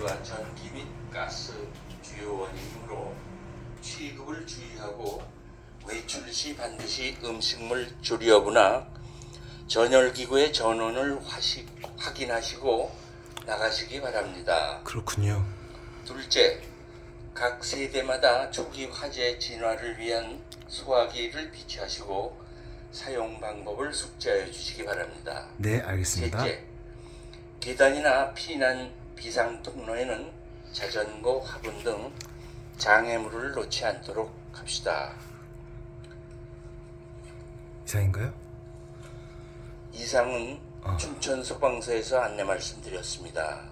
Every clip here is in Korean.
전기와 전기 및 가스 주요 원인으로 취급을 주의하고 외출 시 반드시 음식물 조리어부나 전열기구의 전원을 화시, 확인하시고 나가시기 바랍니다. 그렇군요. 둘째, 각 세대마다 초기 화재 진화를 위한 소화기를 비치하시고 사용 방법을 숙지하여 주시기 바랍니다. 네, 알겠습니다. 셋째, 계단이나 피난 비상 통로에는 자전거, 화분 등 장애물을 놓지 않도록 합시다. 이상인가요? 이상은 아. 춘천 소방서에서 안내 말씀드렸습니다.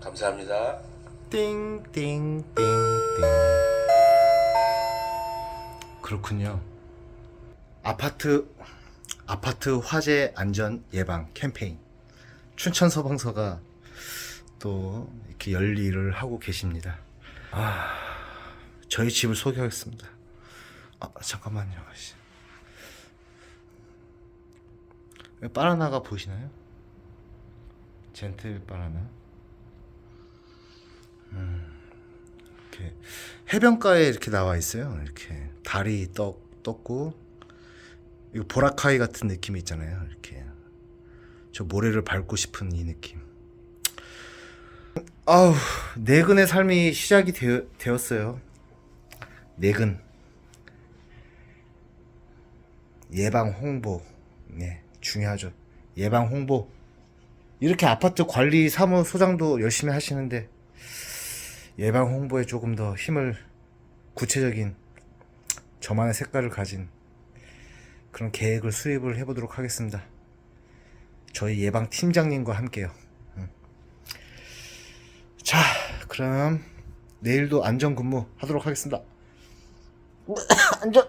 감사합니다. 띵띵띵띵. 그렇군요. 아파트 아파트 화재 안전 예방 캠페인 춘천 소방서가 또 이렇게 열일을 하고 계십니다. 아, 저희 집을 소개하겠습니다. 아, 잠깐만요. 바나나가 보이시나요? 젠틀 바나나. 이렇게 해변가에 이렇게 나와 있어요. 이렇게 달이 떠 떴고 이거 보라카이 같은 느낌이 있잖아요. 이렇게 저 모래를 밟고 싶은 이 느낌. 아우 내근의 삶이 시작이 되어, 되었어요. 내근 예방 홍보 네 중요하죠. 예방 홍보 이렇게 아파트 관리 사무소장도 열심히 하시는데 예방 홍보에 조금 더 힘을 구체적인 저만의 색깔을 가진 그런 계획을 수립을 해보도록 하겠습니다. 저희 예방 팀장님과 함께요. 음. 자, 그럼 내일도 안전 근무 하도록 하겠습니다. 안전.